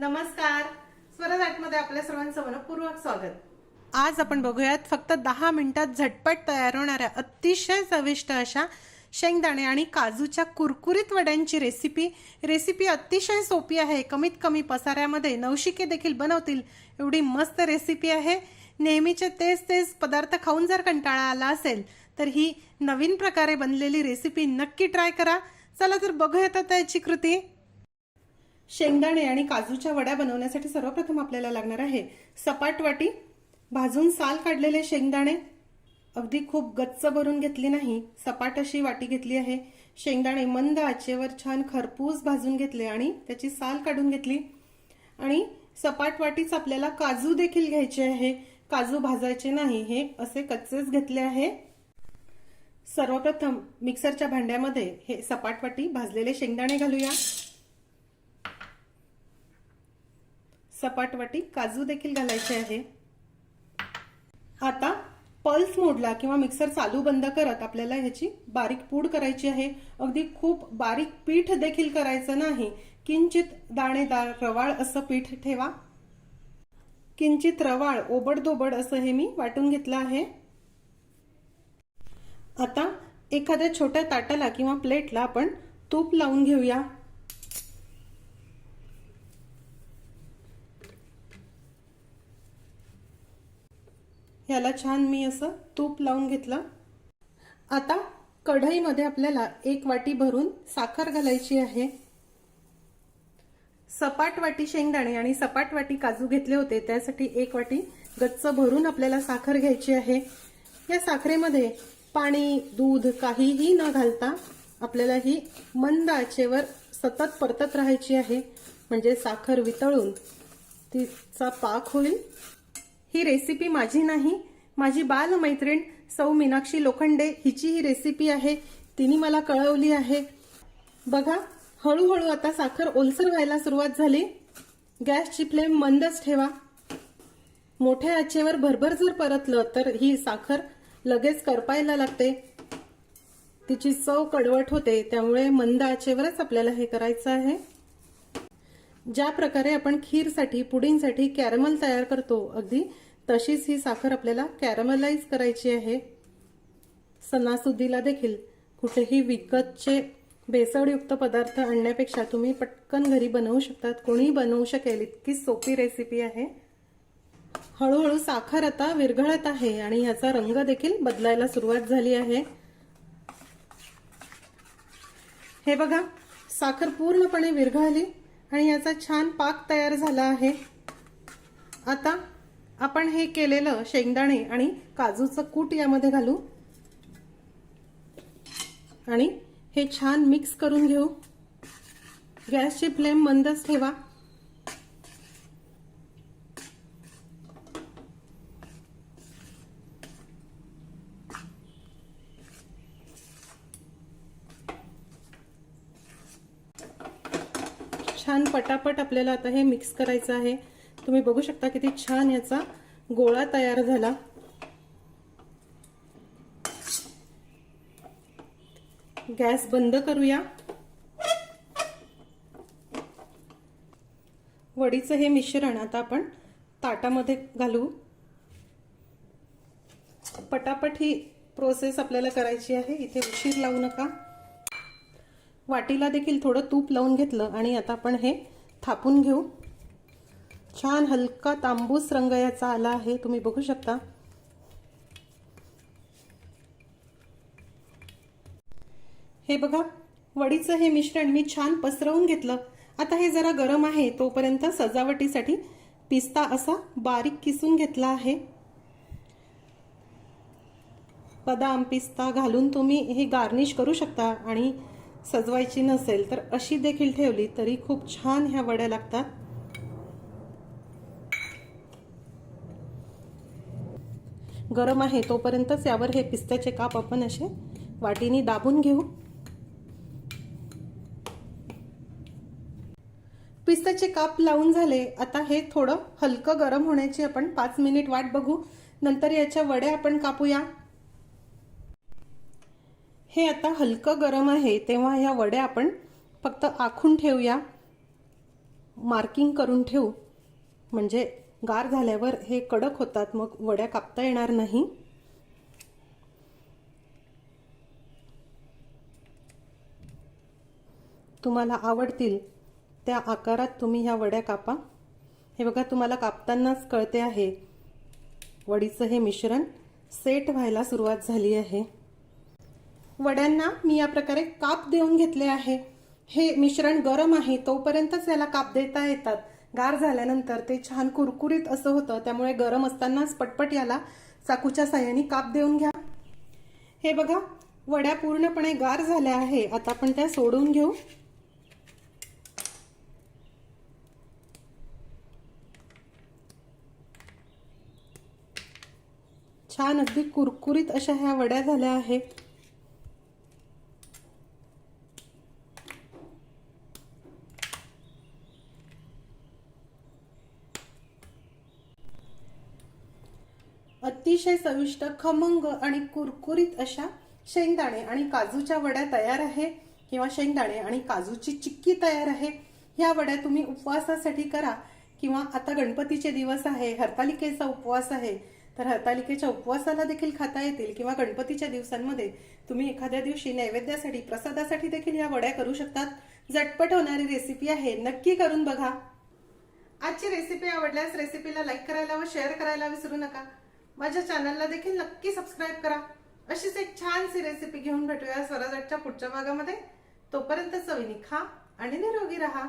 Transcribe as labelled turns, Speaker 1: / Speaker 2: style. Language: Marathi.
Speaker 1: नमस्कार. स्वराजमध्ये आपल्या सर्वांचं मनपूर्वक स्वागत. आज आपण बघूयात फक्त दहा मिनिटात झटपट तयार होणाऱ्या अतिशय चविष्ट अशा शेंगदाणे आणि काजूच्या कुरकुरीत वड्यांची रेसिपी रेसिपी अतिशय सोपी आहे. कमीत कमी पसाऱ्यामध्ये नवशिके देखील बनवतील. एवढी मस्त रेसिपी आहे. नेहमीचे तेच तेच पदार्थ खाऊन जर कंटाळा आला असेल तर ही नवीन प्रकारे बनलेली रेसिपी नक्की ट्राय करा. चला तर बघूयात आता याची कृती. शेंगदाणे आणि काजूच्या वड्या बनवण्यासाठी सर्वप्रथम आपल्याला लागणार आहे सपाट वाटी भाजून साल काढलेले शेंगदाणे. अगदी खूप गच्च भरून घेतली नाही सपाट अशी वाटी घेतली आहे. शेंगदाणे मंद आचेवर छान खरपूस भाजून घेतले आणि त्याची साल काढून घेतली. आणि सपाट वाटीच आपल्याला काजू देखील घ्यायचे आहे. काजू भाजायचे नाही हे असे कच्चेच घेतले आहे. सर्वप्रथम मिक्सरच्या भांड्यामध्ये हे सपाट वाटी भाजलेले शेंगदाणे घालूया. सपाटवाटी काजू देखील घालायचे आहे. आता पल्स मोडला किंवा मिक्सर चालू बंद करत आपल्याला ह्याची बारीक पूड करायची आहे. अगदी खूप बारीक पीठ देखील करायचं नाही. किंचित दाणेदार रवाळ असं पीठ ठेवा. किंचित रवाळ ओबडदोबड असं हे मी वाटून घेतलं आहे. आता एखाद्या छोट्या ताटाला किंवा प्लेटला आपण तूप लावून घेऊया. ह्याला छान मी असं तूप लावून घेतलं. आता कढईमध्ये आपल्याला एक वाटी भरून साखर घालायची आहे. सपाट वाटी शेंगदाणे आणि सपाट वाटी काजू घेतले होते त्यासाठी एक वाटी गच्च भरून आपल्याला साखर घ्यायची आहे. या साखरेमध्ये पाणी दूध काहीही न घालता आपल्याला ही मंद आचेवर सतत परतत राहायची आहे. म्हणजे साखर वितळून तिचा पाक होईल. ही रेसिपी माझी नाही. माझी बालमैत्रीण सौ मीनाक्षी लोखंडे हिची ही रेसिपी आहे. तिने मला कळवली आहे. बघा हळूहळू आता साखर ओलसर व्हायला सुरुवात झाली. गॅसची फ्लेम मंदच ठेवा. मोठ्या आचेवर भरभर जर परतलं तर ही साखर लगेच करपायला लागते. तिची चव कडवट होते त्यामुळे मंद आचेवरच आपल्याला हे करायचं आहे. ज्या प्रकारे आपण खीरसाठी पुडिंगसाठी कॅरमल तयार करतो अगदी तशीच ही साखर आपल्याला कॅरमलाइज करायची आहे. सणासुदीला देखील कुठेही विकतचे भेसळयुक्त पदार्थ आणण्यापेक्षा तुम्ही पटकन घरी बनवू शकतात. कोणीही बनवू शकेल इतकी सोपी रेसिपी आहे. हळूहळू साखर आता विरघळत आहे आणि ह्याचा रंग देखील बदलायला सुरुवात झाली आहे. हे बघा साखर पूर्णपणे विरघळली. आणि याचा छान पाक तयार झाला आहे. आता आपण हे केलेलं शेंगदाणे आणि काजूचं कूट यामध्ये घालू. आणि हे छान मिक्स करून घेऊ. गॅसची फ्लेम मंदच ठेवा. छान पटापट आपल्याला आता हे मिक्स करायचं आहे. तुम्ही बघू शकता किती छान याचा गोळा तयार झाला. गॅस बंद करूया. वडीचं हे मिश्रण आता आपण ताटामध्ये घालू. पटापट ही प्रोसेस आपल्याला करायची आहे. इथे उशीर लावू नका. वाटीला देखील थोडं तूप लावून घेतलं आणि आता आपण हे थापून घेऊ. छान हलका तांबूस रंग याचा आला आहे तुम्ही बघू शकता. हे बघा वडीचं हे मिश्रण मी छान पसरवून घेतलं. आता हे जरा गरम आहे तोपर्यंत सजावटीसाठी पिस्ता असा बारीक किसून घेतला आहे. बदाम पिस्ता घालून तुम्ही हे गार्निश करू शकता आणि सजवायची नसेल तर अशी देखील ठेवली तरी खूप छान ह्या वड्या लागतात. गरम आहे तोपर्यंतच यावर हे पिस्त्याचे काप आपण असे वाटीने दाबून घेऊ. पिस्त्याचे काप लावून झाले. आता हे थोडं हलकं गरम होण्याची आपण पाच मिनिट वाट बघू. नंतर याच्या वड्या आपण कापूया. हे आता हलकं गरम आहे तेव्हा ह्या वड्या आपण फक्त आखून ठेवूया. मार्किंग करून ठेवू. म्हणजे गार झाल्यावर हे कडक होतात मग वड्या कापता येणार नाही. तुम्हाला आवडतील त्या आकारात तुम्ही ह्या वड्या कापा. हे बघा तुम्हाला कापतानाच कळते आहे. वडीचं हे मिश्रण सेट व्हायला सुरुवात झाली आहे. वड्यांना मी या प्रकारे काप देऊन घेतले आहे. हे मिश्रण गरम आहे तोपर्यंतच याला काप देता येतात. गार झाल्यानंतर ते छान कुरकुरीत असं होतं त्यामुळे गरम असतानाच पटपट याला चाकूच्या साह्याने काप देऊन घ्या. हे बघा वड्या पूर्णपणे गार झाल्या आहे. आता आपण त्या सोडून घेऊ. छान अगदी कुरकुरीत अशा ह्या वड्या झाल्या आहेत. अतिशय चविष्ट खमंग आणि कुरकुरीत अशा शेंगदाणे आणि काजूच्या वड्या तयार आहे किंवा शेंगदाणे आणि काजूची चिक्की तयार आहे. ह्या वड्या तुम्ही उपवासासाठी करा किंवा आता गणपतीचे दिवस आहे हरतालिकेचा उपवास आहे तर हरतालिकेच्या उपवासाला देखील खाता येतील किंवा गणपतीच्या दिवसांमध्ये तुम्ही एखाद्या दिवशी नैवेद्यासाठी प्रसादासाठी देखील ह्या वड्या करू शकतात. झटपट होणारी रेसिपी आहे नक्की करून बघा. आजची रेसिपी आवडल्यास रेसिपीला लाईक करायला व शेअर करायला विसरू नका. माझ्या चॅनलला देखील नक्की सबस्क्राईब करा. अशीच एक छानशी रेसिपी घेऊन भेटूया स्वराजच्या पुढच्या भागामध्ये. तोपर्यंत चवीनी खा आणि निरोगी राहा.